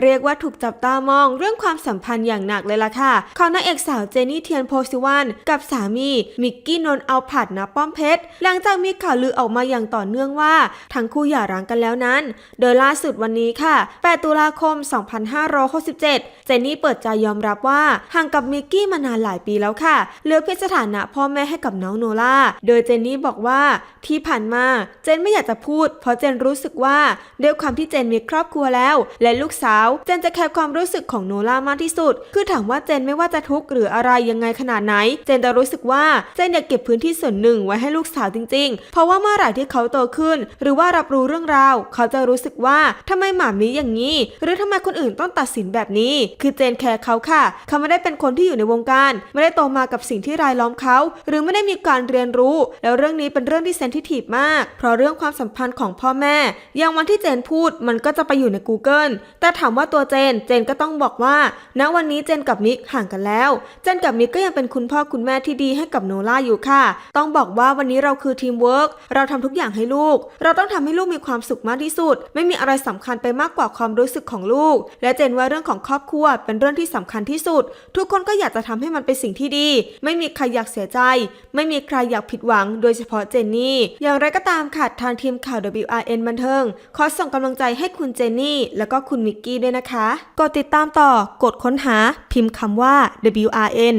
เรียกว่าถูกจับตามองเรื่องความสัมพันธ์อย่างหนักเลยล่ะค่ะของนางเอกสาวเจนนี่เทียนโพสิวันกับสามี มิกกี้นนท์เอาผัดนะป้อมเพชร หลังจากมีข่าวลือออกมาอย่างต่อเนื่องว่า ทั้งคู่หย่าร้างกันแล้วนั้น โดยล่าสุดวันนี้ค่ะ 8 ตุลาคม 2567 เจนนี่เปิดใจยอมรับว่าห่างกับมิกกี้มานานหลายปีแล้วค่ะเหลือเพียงสถานะพ่อแม่ให้กับน้องโนล่าโดยเจนนี่บอกว่าที่ผ่านมาเจนไม่อยากจะพูด เพราะเจนรู้สึกว่าด้วยความที่เจนมีครอบครัวแล้ว และลูกสาวเจนจะแคร์ความรู้สึกของโนล่ามากที่สุด คือถามว่าเจนไม่ว่าจะทุกข์หรืออะไรยังไงขนาดไหน เจนจะรู้สึกว่าเจนอยากเก็บพื้นที่ส่วนหนึ่งไว้ให้ลูกสาวจริง ๆ เพราะว่าเมื่อไหร่ที่เขาโตขึ้น หรือว่ารับรู้เรื่องราว เขาจะรู้สึกว่าทำไมหมามีอย่างนี้ หรือทำไมคนอื่นต้องตัดสินแบบนี้ คือเจนแคร์เขาค่ะ เขาไม่ได้เป็นคนที่อยู่ในวงการ ไม่ได้โตมากับสิ่งที่รายล้อมเขา หรือไม่ได้มีการเรียนรู้ แล้วเรื่องนี้เป็นเรื่องที่เซนซิทีฟมาก เพราะเรื่องความสัมพันธ์ของพ่อแม่ อย่างวันที่เจนพูดมันก็จะไปอยู่ใน Google แต่ถามว่าตัวเจน เจนก็ต้องบอกว่า ณ วันนี้เจนกับมิกห่างกันแล้ว เจนกับมิกก็ยังเป็นคุณพ่อคุณแม่ที่ดีให้กับโนล่าอยู่ค่ะ ต้องบอกว่าวันนี้เราคือทีมเวิร์ก เราทำทุกอย่างให้ลูก เราต้องทำให้ลูกมีความสุขมากที่สุด ไม่มีอะไรสำคัญไปมากกว่าความรู้สึกของลูก และเจนว่าเรื่องของครอบครัวเป็นเรื่องที่สำคัญที่สุด ทุกคนก็อยากจะทำให้มันเป็นสิ่งที่ดี ไม่มีใครอยากเสียใจ ไม่มีใครอยากผิดหวัง โดยเฉพาะเจนนี่ อย่างไรก็ตามค่ะทางทีมข่าว WRN บันเทิงขอส่งกำลังใจให้คุณเจนนี่ แล้วก็คุณมิกกี้ด้วยนะคะ กดติดตามต่อกดค้นหาพิมพ์คำว่า WRN